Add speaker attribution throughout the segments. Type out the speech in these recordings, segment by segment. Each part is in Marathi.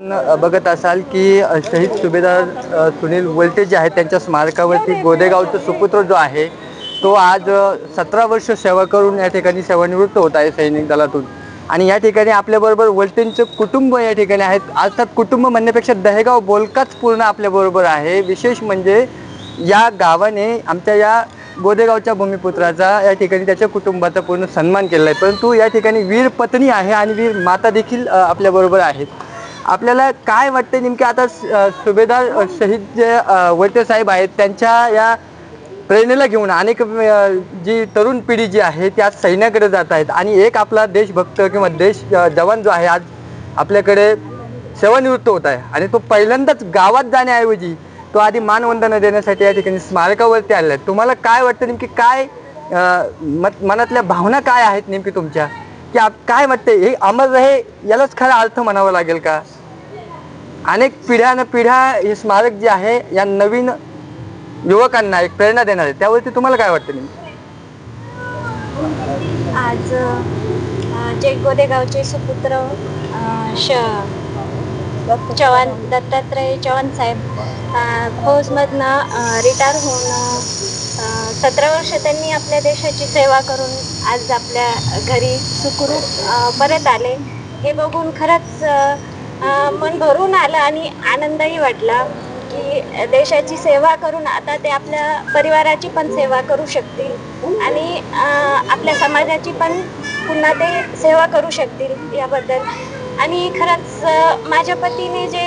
Speaker 1: बघत असाल की शहीद सुभेदार सुनील वलते जे आहेत त्यांच्या स्मारकावरती गोदेगावचा सुपुत्र जो आहे तो आज सतरा वर्ष सेवा करून या ठिकाणी सेवानिवृत्त होत आहे सैनिक दलातून. आणि या ठिकाणी आपल्याबरोबर वलटेंचे कुटुंब या ठिकाणी आहेत. अर्थात कुटुंब म्हणण्यापेक्षा दहेगाव बोलकाच पूर्ण आपल्याबरोबर आहे. विशेष म्हणजे या गावाने आमच्या या गोदेगावच्या भूमिपुत्राचा या ठिकाणी त्याच्या कुटुंबाचा पूर्ण सन्मान केलेला आहे. परंतु या ठिकाणी वीर पत्नी आहे आणि वीर माता देखील आपल्याबरोबर आहेत. आपल्याला काय वाटतं नेमके आता सुभेदार शहीद जे वैद्य साहेब आहेत त्यांच्या या प्रेरणेला घेऊन अनेक जी तरुण पिढी जी आहे ती आज सैन्याकडे जात आहेत. आणि एक आपला देशभक्त किंवा देश जवान जो आहे आज आपल्याकडे सेवानिवृत्त होत आहे. आणि तो पहिल्यांदाच गावात जाण्याऐवजी तो आधी मानवंदना देण्यासाठी या ठिकाणी स्मारकावरती आलेला आहे. तुम्हाला काय वाटतं नेमकी काय मत मनातल्या भावना काय आहेत नेमकी तुमच्या? की आप काय वाटते हे अमर रहे यालाच खरा अर्थ म्हणावा लागेल का? अनेक पिढ्यान पिढ्या हे स्मारक जे आहे या नवीन युवकांना एक प्रेरणा देणार आहे त्यावरती तुम्हाला काय वाटतं नेमकं?
Speaker 2: आज जे गोदेगावचे सुपुत्र श चव्हाण दत्तात्रय चव्हाण साहेब फौजमधनं रिटायर होऊन सतरा वर्ष त्यांनी आपल्या देशाची सेवा करून आज आपल्या घरी सुखरूप परत आले हे बघून खरंच मन भरून आलं आणि आनंदही वाटला की देशाची सेवा करून आता ते आपल्या परिवाराची पण सेवा करू शकतील. आणि आपल्या समाजाची पण पुन्हा ते सेवा करू शकतील याबद्दल. आणि खरंच माझ्या पतीने जे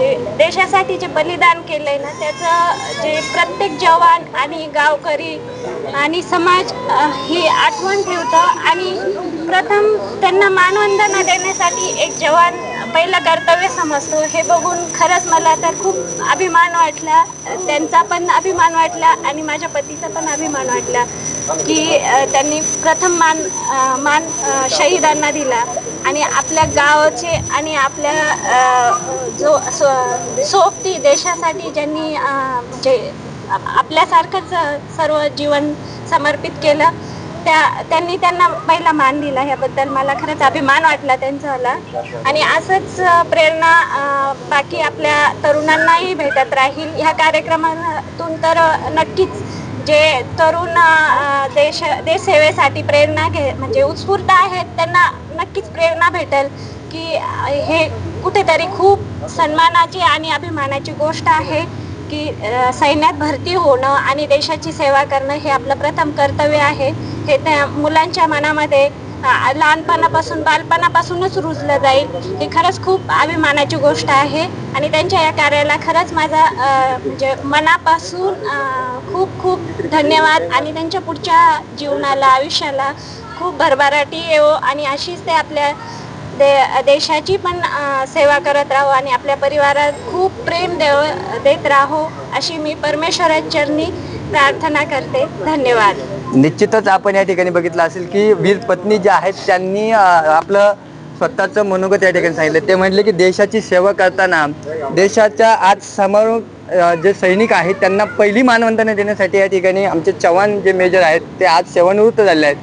Speaker 2: जे देशासाठी जे बलिदान केलंय ना त्याचं जे प्रत्येक जवान आणि गावकरी आणि समाज ही आठवण ठेवतं. आणि प्रथम त्यांना मानवंदना देण्यासाठी एक जवान पहिलं कर्तव्य समजतो. हे बघून खरंच मला तर खूप अभिमान वाटला. त्यांचा पण अभिमान वाटला आणि माझ्या पतीचा पण अभिमान वाटला की त्यांनी प्रथम मान मान शहीदांना दिला. आणि आपल्या गावाचे आणि आपल्या जो सो- सोबती देशासाठी ज्यांनी म्हणजे आपल्यासारखंच सर्व जीवन समर्पित केलं त्या त्यांनी त्यांना पहिला मान दिला ह्याबद्दल मला खरंच अभिमान वाटला त्यांचा आणि असंच प्रेरणा बाकी आपल्या तरुणांनाही भेटत राहील. ह्या कार्यक्रमातून तर नक्कीच जे तरुण देश देशसेवेसाठी प्रेरणा घे म्हणजे उत्स्फूर्त आहेत त्यांना नक्कीच प्रेरणा भेटेल की हे कुठेतरी खूप सन्मानाची आणि अभिमानाची गोष्ट आहे की सैन्यात भरती होणं आणि देशाची सेवा करणं हे आपलं प्रथम कर्तव्य आहे. हे त्या मुलांच्या मनामध्ये लहानपणापासून बालपणापासूनच रुजलं जाईल. ही खरंच खूप अभिमानाची गोष्ट आहे. आणि त्यांच्या या कार्याला खरंच माझा अ, म्हणजे मनापासून अ, खूप खूप धन्यवाद. आणि त्यांच्या पुढच्या जीवनाला आयुष्याला खूप भरभराटी येवो. आणि अशीच ते आपल्या दे देशाची पण सेवा करत राहो आणि आपल्या परिवारात खूप प्रेम देव देत राहो अशी मी परमेश्वराचरणी प्रार्थना करते. धन्यवाद.
Speaker 1: निश्चितच आपण या ठिकाणी बघितलं असेल की वीर पत्नी ज्या आहेत त्यांनी आपलं स्वतःचं मनोगत या ठिकाणी सांगितलं. ते म्हटले की देशाची सेवा करताना देशाच्या आज समोर जे सैनिक आहेत त्यांना पहिली मानवंदना देण्यासाठी या ठिकाणी आमचे चव्हाण जे मेजर आहेत ते आज सेवानिवृत्त झाले आहेत.